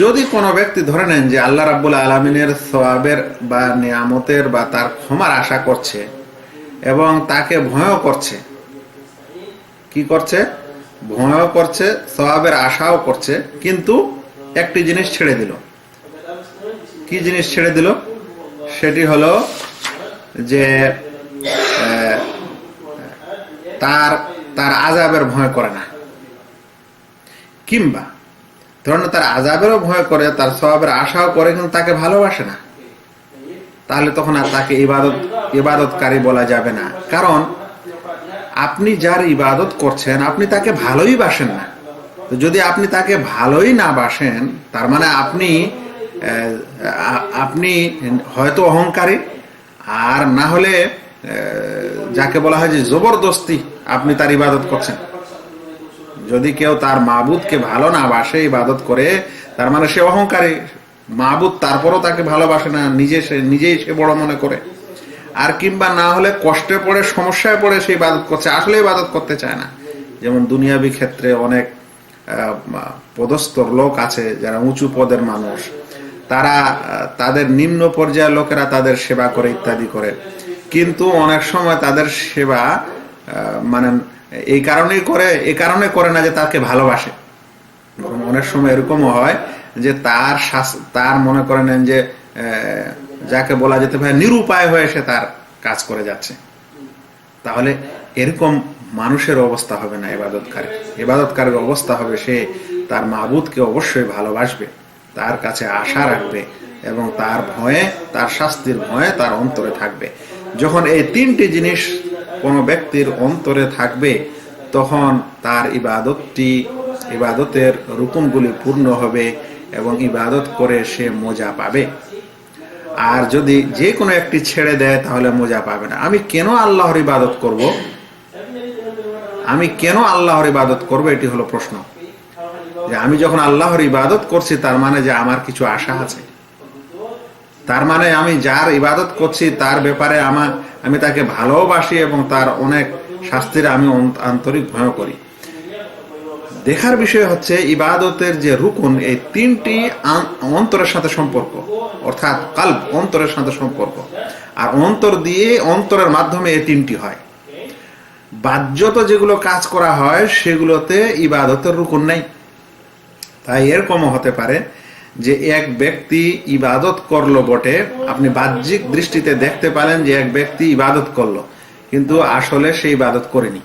যদি কোনো ব্যক্তি ধরে নেন যে আল্লাহ রাব্বুল আলমিনের সবাবের বা নিয়ামতের বা তার ক্ষমার আশা করছে এবং তাকে ভয়ও করছে, কি করছে? ভয়ও করছে সবাবের আশাও করছে, কিন্তু একটি জিনিস ছেড়ে দিল। কি জিনিস ছেড়ে দিল? সেটি হলো যে তার তার আজাবের ভয় করে না। কিংবা ধরুন তার আজাবেরও ভয় করে, তার স্বভাবের আশাও করে, কিন্তু তাকে ভালোবাসে না। তাহলে তখন আর তাকে ইবাদত, ইবাদতকারী বলা যাবে না। কারণ আপনি যার ইবাদত করছেন, আপনি তাকে ভালোই বাসেন না। যদি আপনি তাকে ভালোই না বাসেন, তার মানে আপনি আপনি হয়তো অহংকারী, আর না হলে যাকে বলা হয় যে জবরদস্তি আপনি তার ইবাদত করছেন। যদি কেউ তার মাবুদকে ভালো না বাসে ইবাদত করে, তার মানে সে অহংকারী। মাবুদ তারপরও তাকে ভালোবাসে না, নিজে সে, নিজেই সে বড় মনে করে। আর কিংবা না হলে কষ্টে পড়ে, সমস্যায় পড়ে সে ইবাদত করছে, আসলে ইবাদত করতে চায় না। যেমন দুনিয়াবি ক্ষেত্রে অনেক পদস্থ লোক আছে যারা উঁচু পদের মানুষ। তারা তাদের নিম্ন পর্যায়ের লোকেরা তাদের সেবা করে, ইত্যাদি করে। কিন্তু অনেক সময় তাদের সেবা মানে এই কারণেই করে, এই কারণে করে না যে তাকে ভালোবাসে। অনেক সময় এরকমও হয় যে তার তার মনে করে নেন যে যাকে বলা যেতে পারে নিরুপায় হয়ে সে তার কাজ করে যাচ্ছে। তাহলে এরকম মানুষের অবস্থা হবে না এবাদতকারী। এবাদতকারীর অবস্থা হবে সে তার মাবুদকে অবশ্যই ভালোবাসবে, তার কাছে আশা রাখবে এবং তার ভয়ে, তার শাস্তির ভয়ে তার অন্তরে থাকবে। যখন এই তিনটি জিনিস কোনো ব্যক্তির অন্তরে থাকবে, তখন তার ইবাদতটি, ইবাদতের রুকুনগুলি পূর্ণ হবে এবং ইবাদত করে সে মজা পাবে। আর যদি যে কোনো একটি ছেড়ে দেয়, তাহলে মজা পাবে না। আমি কেন আল্লাহর ইবাদত করব? আমি কেন আল্লাহর ইবাদত করব? এটি হলো প্রশ্ন। যে আমি যখন আল্লাহর ইবাদত করছি, তার মানে যে আমার কিছু আশা আছে। তার মানে আমি যার ইবাদত করছি, তার ব্যাপারে আমার, আমি তাকে ভালোবাসি এবং তার অনেক শাস্তির আমি আন্তরিক ভয় করি। দেখার বিষয় হচ্ছে, ইবাদতের যে রুকুন, এই তিনটি অন্তরের সাথে সম্পর্ক। অর্থাৎ কাল্প, অন্তরের সাথে সম্পর্ক। আর অন্তর দিয়ে অন্তরের মাধ্যমে এই তিনটি হয়। বাহ্যত যেগুলো কাজ করা হয়, সেগুলোতে ইবাদতের রুকুন নেই। তাই এরকমও হতে পারে যে এক ব্যক্তি ইবাদত করল বটে, আপনি বাহ্যিক দৃষ্টিতে দেখতে পারেন যে এক ব্যক্তি ইবাদত করল, কিন্তু আসলে সে ইবাদত করেনি।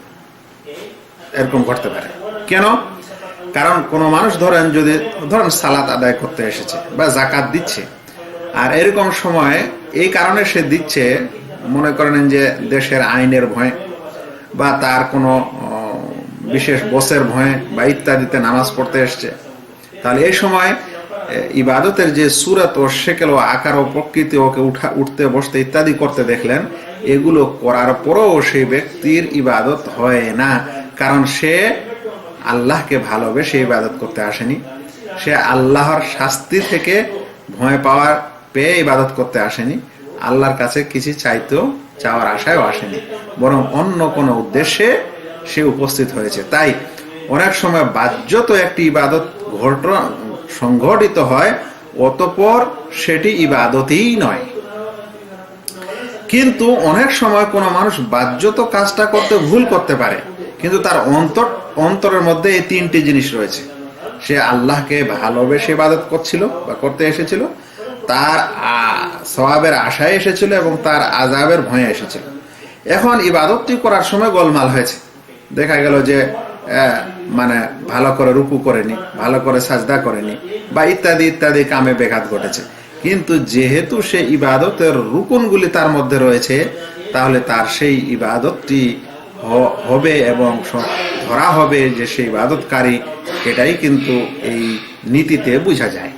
এরকম ঘটতে পারে। কেন? কারণ কোন মানুষ ধরেন যদি, ধরেন সালাত আদায় করতে এসেছে বা জাকাত দিচ্ছে, আর এরকম সময় এই কারণে সে দিচ্ছে, মনে করেন যে দেশের আইনের ভয় বা তার কোনো বিশেষ বসের ভয়ে বা ইত্যাদিতে নামাজ পড়তে এসছে। তাহলে এই সময় ইবাদতের যে সুরত ও শেকেল ও আকার ও প্রকৃতি ওকে উঠা, উঠতে, বসতে ইত্যাদি করতে দেখলেন, এগুলো করার পরও সেই ব্যক্তির ইবাদত হয় না। কারণ সে আল্লাহকে ভালোবেসে ইবাদত করতে আসেনি। সে আল্লাহর শাস্তি থেকে ভয় পাওয়ার, পেয়ে ইবাদত করতে আসেনি। আল্লাহর কাছে কিছু চাইতেও চাওয়ার আশায়ও আসেনি। বরং অন্য কোনো উদ্দেশ্যে সে উপস্থিত হয়েছে। তাই অনেক সময় বাহ্যত একটি ইবাদত ঘটনা সংঘটিত হয়, অতপর সেটি ইবাদতই নয়। কিন্তু অনেক সময় কোনো মানুষ বাহ্যত কাজটা করতে ভুল করতে পারে, কিন্তু তার অন্তর, অন্তরের মধ্যে এই তিনটি জিনিস রয়েছে। সে আল্লাহকে ভালোবেসে ইবাদত করছিল বা করতে এসেছিল, তার সওয়াবের আশায় এসেছিল এবং তার আজাবের ভয়ে এসেছিল। এখন ইবাদতটি করার সময় গোলমাল হয়েছে। দেখা গেল যে মানে ভালো করে রুকু করেনি, ভালো করে সাজদা করেনি বা ইত্যাদি ইত্যাদি কামে ব্যাঘাত ঘটেছে। কিন্তু যেহেতু সে ইবাদতের রুকুনগুলি তার মধ্যে রয়েছে, তাহলে তার সেই ইবাদতটি হবে এবং ধরা হবে যে সেই ইবাদতকারী, এটাই কিন্তু এই নীতিতে বোঝা যায়।